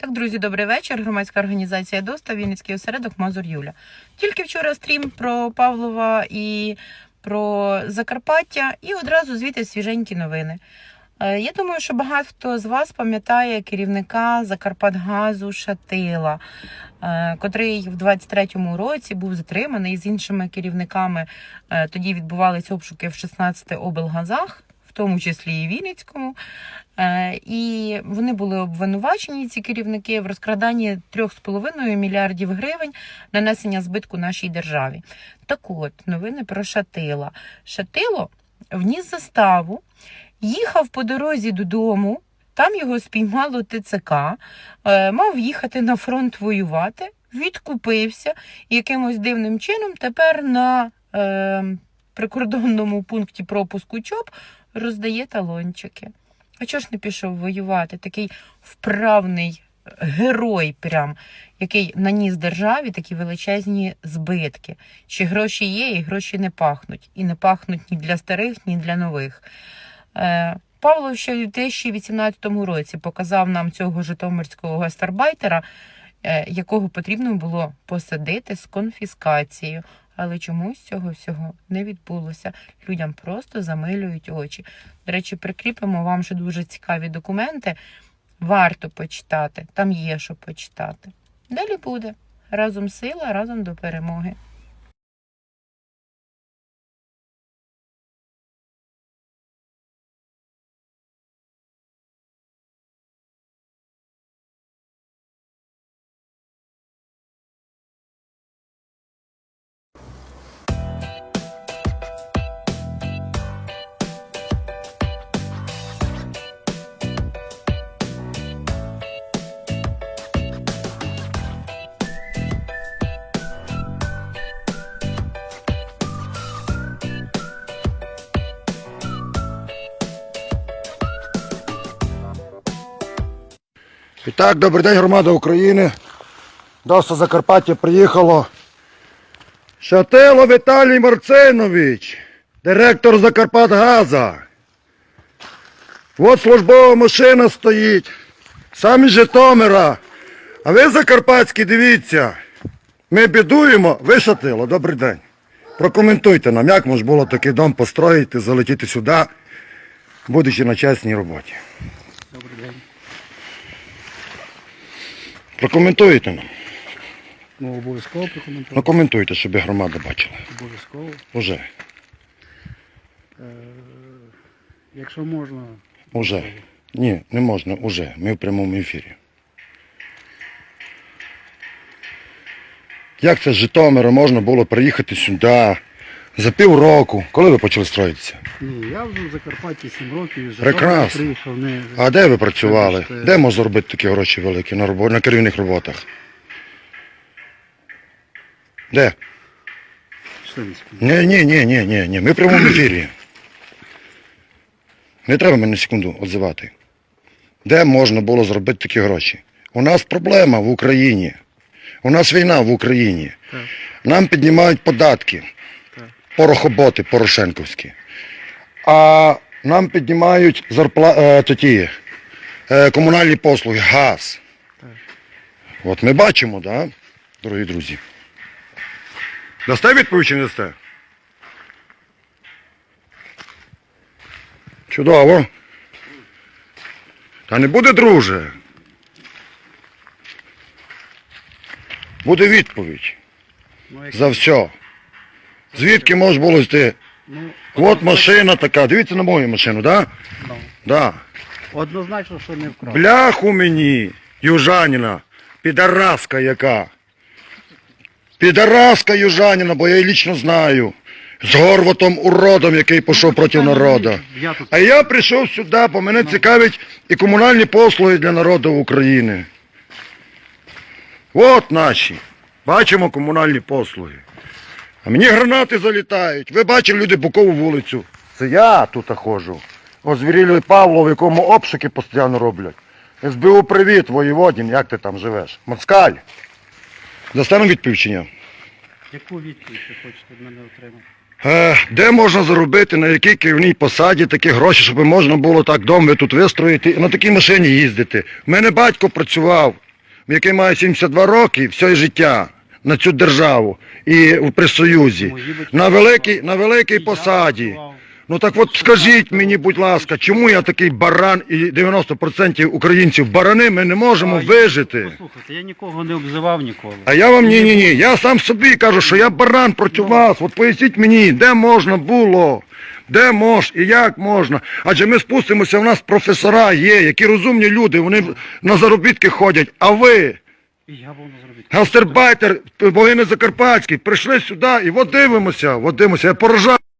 Так, друзі, добрий вечір. Громадська організація ДОСТА, Вінницький осередок Мазур Юля. Тільки вчора стрім про Павлова і про Закарпаття, і одразу звідти свіженькі новини. Е, Я думаю, що багато з вас пам'ятає керівника Закарпатгазу Шатила, е, котрий в 23-му році був затриманий з іншими керівниками. Е, Тоді відбувалися обшуки в 16 облгазах, в тому числі і Вінницькому. Е, І вони були обвинувачені, ці керівники, в розкраданні 3,5 мільярдів гривень нанесення збитку нашій державі. Так от, новини про Шатила. Шатило вніс заставу, їхав по дорозі додому, там його спіймало ТЦК, е, мав їхати на фронт воювати, відкупився якимось дивним чином тепер на е, прикордонному пункті пропуску ЧОП роздає талончики. А чого ж не пішов воювати? Такий вправний герой, прям, який наніс державі такі величезні збитки. Чи гроші є, і гроші не пахнуть. І не пахнуть ні для старих, ні для нових. Е, Павло ще в 2018 році показав нам цього житомирського гастарбайтера, е, якого потрібно було посадити з конфіскацією. Але чомусь цього всього не відбулося. Людям просто замилюють очі. До речі, прикріпимо вам ще дуже цікаві документи. Варто почитати. Там є що почитати. Далі буде. Разом сила, разом до перемоги. І так, добрий день, громада України. До Закарпаття приїхало Шатило Віталій Марцинович, директор Закарпатгаза. От службова машина стоїть. Самі Житомира. А ви Закарпатські, дивіться. Ми бідуємо, ви Шатило, добрий день. Прокоментуйте нам, як можна було такий дом построїти, залетіти сюди, будучи на чесній роботі. Добрий день. Прокоментуйте нам. Ну, обов'язково Ну коментуйте, щоб громада бачила. Обов'язково. Уже. Е, якщо можна, Уже. Ні, не можна, уже. Ми в прямому ефірі. Як це з Житомира можна було приїхати сюди за півроку? Коли ви почали строїтися? ні, я вже в Закарпатті 7 років, Житомира Прекрасно. приїхав не А де ви працювали? Вибачте. Де можна робити такі гроші великі на, робо... на керівних роботах? Де? Членський. Ні, ні, ні, ні, ні, ні. Ми в прямому ефірі. Не треба мене секунду відзивати. Де можна було зробити такі гроші? У нас проблема в Україні. У нас війна в Україні. Так. Нам піднімають податки. Порохоботи порошенковські. А нам піднімають зарпла... е, то ті, е, комунальні послуги, газ. Так. От ми бачимо, да, дорогі друзі. Дасте відповідь чи не дасте? Чудово. Та не буде, друже. Буде відповідь Ну, за все. Звідки може було йти? ну, От машина така. Дивіться на мою машину, да? ну, Да. однозначно, що не вкрав. Бляху мені, южаніна, підараска яка. Підараска южаніна, бо я її лічно знаю. З горватом уродом, який пішов проти народу. А я прийшов сюди, бо мене цікавить і комунальні послуги для народу України. От наші. Бачимо комунальні послуги. А мені гранати залітають. Ви бачили люди Букову вулицю. Це я тут ходжу. Озвірілий Павло, в якому обшуки постійно роблять. СБУ привіт, воєводін, як ти там живеш? Москаль. Достану ні? яку відповідь ви хочете від мене отримати? Е, де можна заробити, на якій керівній посаді такі гроші, щоб можна було так дом ви тут вистроїти і на такій машині їздити? У мене батько працював який має 72 роки, все життя на цю державу і в при Союзі, на великій, на великій посаді. Ну так от скажіть мені, будь ласка, чому я такий баран і 90% українців барани, ми не можемо А вижити. Послухайте, я нікого не обзивав ніколи. А я вам ні, ні, ні. Я сам собі кажу, що я баран проти вас. От поясніть мені, де можна було, де мож і як можна. Адже ми спустимося, в нас професора є, які розумні люди, вони на заробітки ходять. А ви, я був гастербайтер, воїни Закарпатські, прийшли сюди і от дивимося, я поражаю.